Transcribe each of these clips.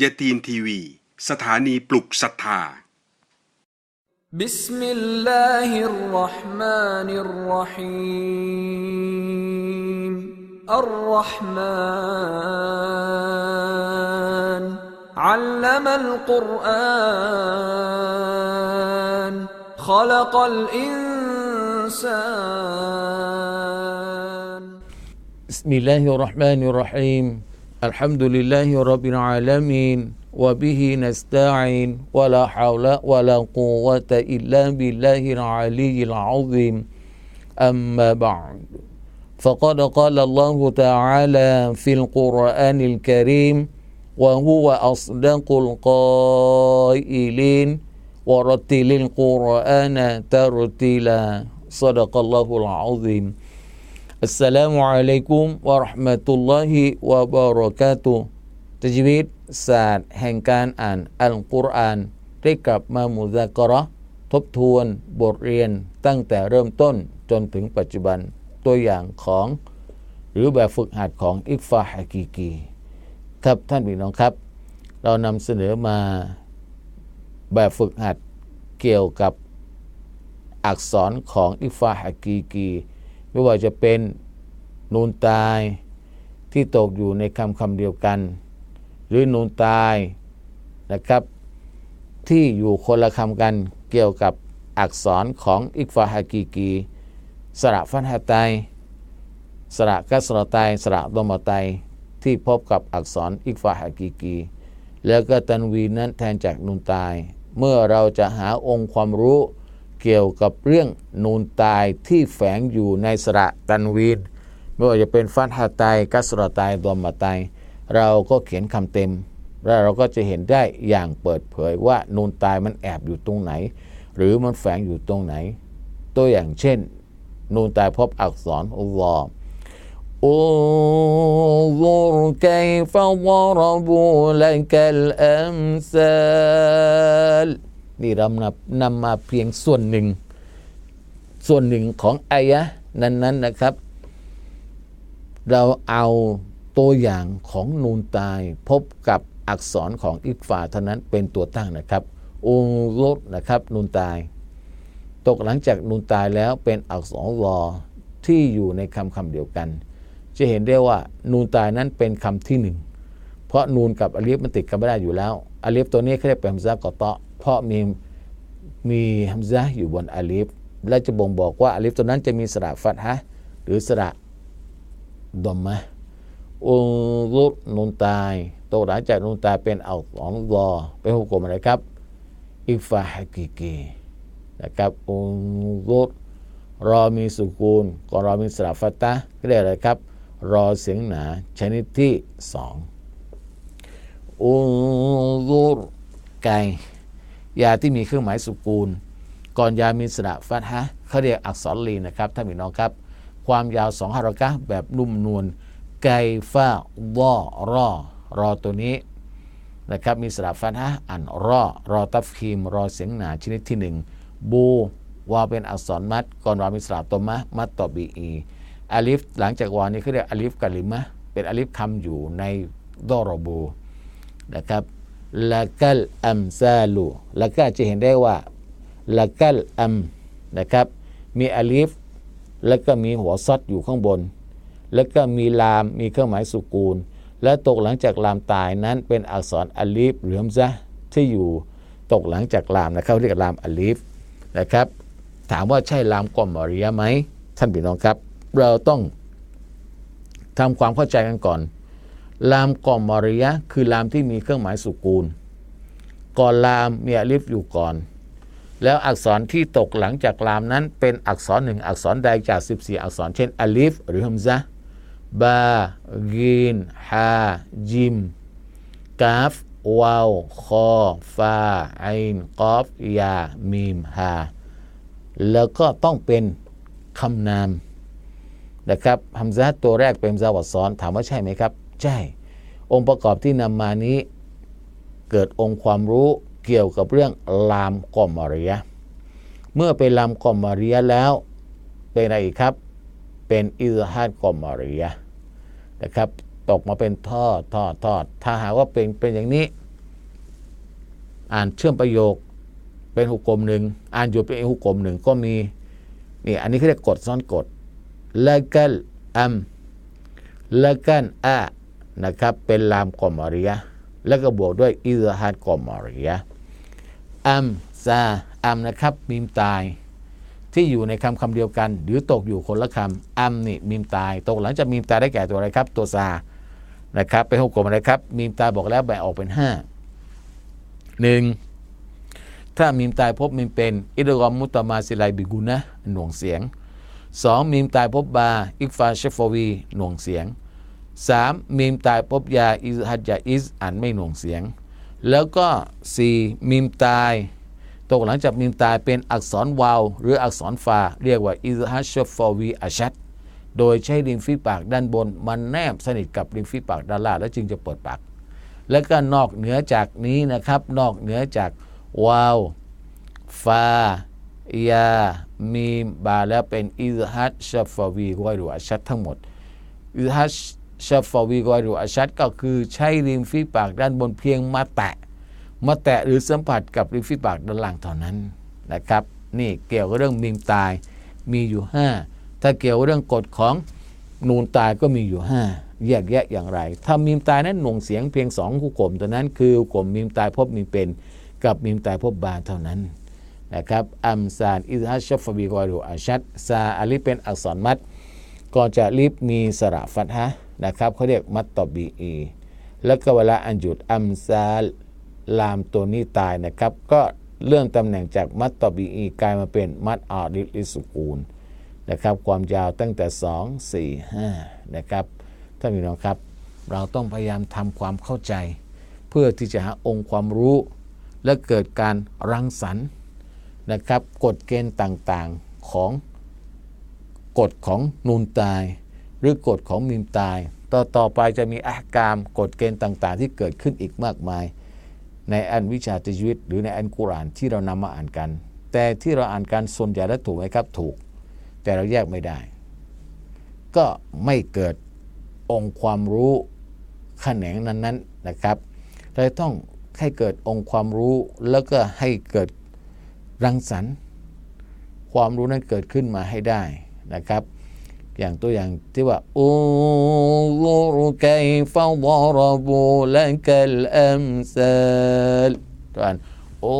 ยาตีนทีวี สถานีปลุกศรัทธา بسم الله الرحمن الرحيم الرحمن علم القرآن خلق الإنسان بسم الله الرحمن الرحيم الحمد لله رب العالمين وبه نستعين ولا حول ولا قوة إلا بالله العلي العظيم. أما بعد فقد قال الله تعالى في القرآن الكريم وهو أصدق القائلين. ورتل القرآن ترتيلا. صدق الله العظيم. อัสสลามุอะลัยกุมวะราะห์มะตุลลอฮิวะบะเราะกาตุตัจวิดศาสตร์แห่งการอ่านอัลกุรอานได้กลับมามุซากระทบทวนบทเรียนตั้งแต่เริ่มต้นจนถึงปัจจุบันตัวอย่างของ หรือแบบฝึกหัดของอิกฟาฮากีกีครับท่านพี่น้องครับ เรานำเสนอมาแบบฝึกหัดเกี่ยวกับอักษรของอิกฟาฮากีกี ไม่ว่าจะเป็นนูนตายที่ตกอยู่ในคำคำเดียวกัน หรือนูนตายนะครับ ที่อยู่คนละคำกันเกี่ยวกับอักษรของอิกฟาฮากีกีสระฟันฮาไตสระกัสรไตสระดอมไตที่พบกับอักษรอิกฟาฮากีกี แล้วก็ตันวีนั้นแทนจากนูนตาย เมื่อเราจะหาองค์ความรู้ เกี่ยวกับเรื่องนูนตายที่แฝงอยู่ในสระตันวีน ไม่ว่าจะเป็นฟันฮาไตกัสรไตดอมไตเราก็เขียนคำเต็ม แล้วเราก็จะเห็นได้อย่างเปิดเผยว่านูนตายมันแอบอยู่ตรงไหน หรือมันแฝงอยู่ตรงไหน ตัวอย่างเช่น นูนตายพบอักษรอัลลอฮ์ انظر كيف ضربوا لك الأمثال นี่เรานำนำมาเพียงส่วนหนึ่ง ส่วนหนึ่งของอายะนั้นๆนะครับ เราเอาตัวอย่างของนูนตายพบกับอักษรของอิกฟาเท่านั้นเป็นตัวตั้งนะครับองรดนะครับนูนตาย ตกหลังจากนูนตายแล้วเป็นอักษรรอที่อยู่ในคำคำเดียวกัน จะเห็นได้ว่านูนตายนั้นเป็นคำที่หนึ่งเพราะนูนกับอลิฟมันติดกันไม่ได้อยู่แล้วอลิฟตัวนี้เขาเรียกเป็นฮัมซะกอตะเพ ราะมีมีฮัมซะอยู่บนอลิฟและจะบ่งบอกว่าอาลิฟตัวนั้นจะมีสระฟัตฮะหรือสระดมมะอุรุนูนตายตกหลังจากนูนตายเป็นอักษรรอเป็นหุกกลมอะไรครับอิฟาฮกีกีนะครับอุรุรอมีสุกูลก็รอมีสระฟัตตะก็เรียกอะไรครับ รอเสียงหนาชนิดที่สองอุรุไก ยาที่มีเครื่องหมายสุกูล ก่อนยามีสระฟัตฮะเขาเรียกอักษรลีนะครับท่านพี่น้องครับ ความยาวสองฮารากะแบบนุ่มนวลไกฟาดอรอรอตัวนี้นะครับมีสระฟัตฮะอ่านรอรอตัฟคีม รอเสียงหนาชนิดที่หนึ่งบูวาเป็นอักษรมัดก่อนวามีสระตัวมะมัดต่อบีอีอาลิฟหลังจากวานี้เขาเรียกอาลิฟกะลิมะเป็นอาลิฟคำอยู่ในดอรอบูนะครับ ละกัลอัมซาลูแล้วก็จะเห็นได้ว่าละกัลอัมนะครับ มีอลิฟ แล้วก็มีหัวซอดอยู่ข้างบน แล้วก็มีลามมีเครื่องหมายสุกูล และตกหลังจากลามตายนั้นเป็นอักษรอลิฟหรือมซะที่อยู่ตกหลังจากลามนะครับเรียกลามอลิฟนะครับ ถามว่าใช่ลามกอมอริยะไหมท่านพี่น้องครับ เราต้องทำความเข้าใจกันก่อน ลามกอมอริยะคือลามที่มีเครื่องหมายสุกูล ก่อนลามมีอลิฟอยู่ก่อน แล้วอักษรที่ตกหลังจากลามนั้นเป็นอักษรหนึ่งอักษรใดจาก 14 อักษร เช่นอลิฟหรือฮัมซะบากีนฮาจิมกาฟวาวคอฟาไอนกอฟยามีมฮาแล้วก็ต้องเป็นคำนามนะครับฮัมซะตัวแรกเป็นซาวัดซ้อนถามว่าใช่ไหมครับ ใช่ องค์ประกอบที่นำมานี้ เกิดองค์ความรู้เกี่ยวกับเรื่องลามกอมอริยะเมื่อเป็นลามกอมอริยะแล้วเป็นอะไรอีกครับ เป็นอิซฮัดกอมอริยะนะครับตกมาเป็นทอดทอดทอดถ้าหาว่าเป็นเป็นอย่างนี้ อ่านเชื่อมประโยคเป็นหุกกลมหนึ่งอ่านหยุดเป็นอีหุกกลมหนึ่งก็มีนี่อันนี้เขาเรียกกฎซ้อนกฎละกันอัมละกันอะ นะครับ เป็นลามกอมอริยะแล้วก็บวกด้วยอิซฮัดกอมอริยะอัมซาอัมนะครับมีมตาย ที่อยู่ในคำคำเดียวกัน หรือตกอยู่คนละคำอัมนี่มีมตาย ตกหลังจากมีมตายได้แก่ตัวอะไรครับ ตัวซานะครับเป็นหกกลมอะไรครับ มีมตายบอกแล้วแบ่งออกเป็นห้าหนึ่งถ้ามีมตายพบมีมเป็น อิดรอมมุตตมาซิไลบิกุนะหน่วงเสียงสองมีมตายพบบาอิกฟาเชฟวีหน่วงเสียง สามมีมตายพบยาอิซฮัดยาอิสอ่านไม่หน่วงเสียง แล้วก็สี่มีมตาย ตกหลังจากมีมตายเป็นอักษรวาว หรืออักษรฟา เรียกว่าอิซฮัชฟอวีอาชัดโดยใช้ริมฝีปากด้านบน มันแนบสนิทกับริมฝีปากด้านล่างแล้วจึงจะเปิดปาก แล้วก็นอกเหนือจากนี้นะครับ นอกเหนือจากวาวฟายามีมบาแล้วเป็นอิซฮัชฟอวีกอยหรืออาชัดทั้งหมดอิซฮัช ชฟอวีกอยรือาชัดก็คือใช้ริมฝีปากด้านบนเพียงมาแตะ มาแตะหรือสัมผัสกับริมฝีปากด้านล่างเท่านั้นนะครับ นี่เกี่ยวกับเรื่องมีมตายมีอยู่ 5 ถ้าเกี่ยวกับเรื่องกฎของนูนตายก็มีอยู่ 5 แยกแยะอย่างไร ถ้ามีมตายนั้นหน่วงเสียงเพียง2คู่กลมตัวนั้นคือกลมมีมตายพบมีเป็นกับมีมตายพบบาเท่านั้นนะครับอัมซานอิซฮัชฟบีกอรูอาชัดซาอาลีเป็นอักษรมัดก่อนจะรีบมีสระฟัตฮะ นะครับเขาเรียกมัตตบีอีแล้วก็เวลาอันหยุดอัมซาลลามตัวนี้ตายนะครับ ก็เลื่อนตำแหน่งจากมัตตบีอีกลายมาเป็นมัตอาดิลิสุกูลนะครับ ความยาวตั้งแต่ 2 4 5 นะครับท่านพี่น้องครับ เราต้องพยายามทำความเข้าใจ เพื่อที่จะหาองค์ความรู้ และเกิดการรังสรรค์นะครับกฎเกณฑ์ต่างๆของกฎของนูนตาย หรือกฎของมีมตาย ต่อต่อไปจะมีอาการกฎเกณฑ์ต่างๆ ที่เกิดขึ้นอีกมากมาย ในอันวิชาชีวิต หรือในอันกุรานที่เรานำมาอ่านกัน แต่ที่เราอ่านกันส่วนใหญ่แล้วถูกไหมครับถูก แต่เราแยกไม่ได้ ก็ไม่เกิดองค์ความรู้แขนงนั้นๆนะครับเราต้องให้เกิดองค์ความรู้แล้วก็ให้เกิดรังสรรค์ ความรู้นั้นเกิดขึ้นมาให้ได้นะครับ อย่างตัวอย่างที่ว่าอูรุไกฟะดรบูลักัลอัมซัลตัวอ่านอู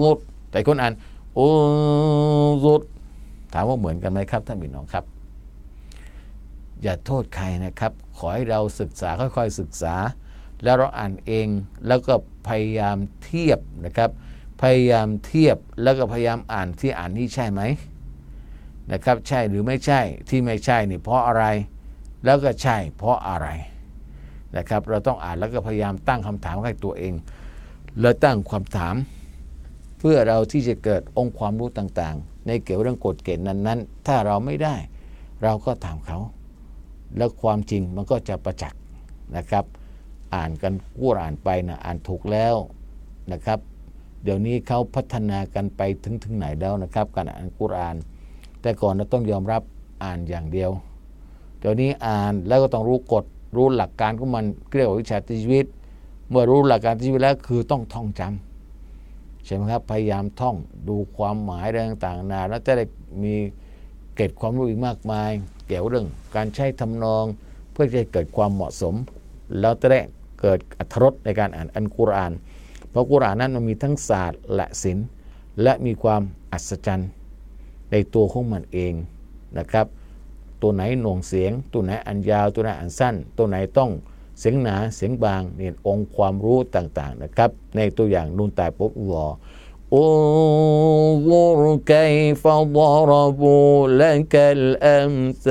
รุแต่คนอ่านอูรุถามว่าเหมือนกันไหมครับท่านพี่น้องครับ อย่าโทษใครนะครับ ขอให้เราศึกษาค่อยๆศึกษา แล้วเราอ่านเองแล้วก็พยายามเทียบนะครับ พยายามเทียบแล้วก็พยายามอ่านที่อ่านนี่ใช่ไหม นะครับใช่หรือไม่ใช่ที่ไม่ใช่นี่เพราะอะไร แล้วก็ใช่เพราะอะไรนะครับเราต้องอ่านแล้วก็พยายามตั้งคำถามให้ตัวเอง แล้วตั้งความถาม เพื่อเราที่จะเกิดองค์ความรู้ต่างๆ ในเกี่ยวเรื่องกฎเกณฑ์นั้นๆ ถ้าเราไม่ได้ เราก็ถามเขา แล้วความจริงมันก็จะประจักษ์นะครับ อ่านกันกูอ่านไปนะอ่านถูกแล้วนะครับ เดี๋ยวนี้เขาพัฒนากันไปถึงถึงไหนแล้วนะครับ การอ่านกุรอาน แต่ก่อนเราต้องยอมรับอ่านอย่างเดียว เดี๋ยวนี้อ่านแล้วก็ต้องรู้กฎรู้หลักการของมันเรียกว่าวิชาชีวิต เมื่อรู้หลักการชีวิตแล้วคือต้องท่องจำใช่ไหมครับพยายามท่องดูความหมายอะไรต่างๆนาแล้วจะได้มีเกร็ดความรู้อีกมากมาย เกี่ยวเรื่องการใช้ทำนอง เพื่อจะเกิดความเหมาะสม แล้วจะได้เกิดอรรถรสในการอ่านอันกุรอาน เพราะกุรอานนั้นมันมีทั้งศาสตร์และศิลป์และมีความอัศจรรย์ ในตัวของมันเองนะครับ ตัวไหนหน่วงเสียง ตัวไหนอันยาว ตัวไหนอันสั้น ตัวไหนต้องเสียงหนาเสียงบางเนี่ยองค์ความรู้ต่างๆนะครับ ในตัวอย่างนูนตายปุ๊บวอ انظر كيف ضربوا لك الأمثال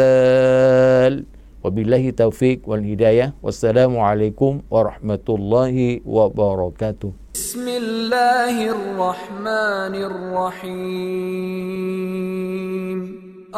وبالله التوفيق والهداية والسلام عليكم ورحمة الله وبركاته بسم الله الرحمن الرحيم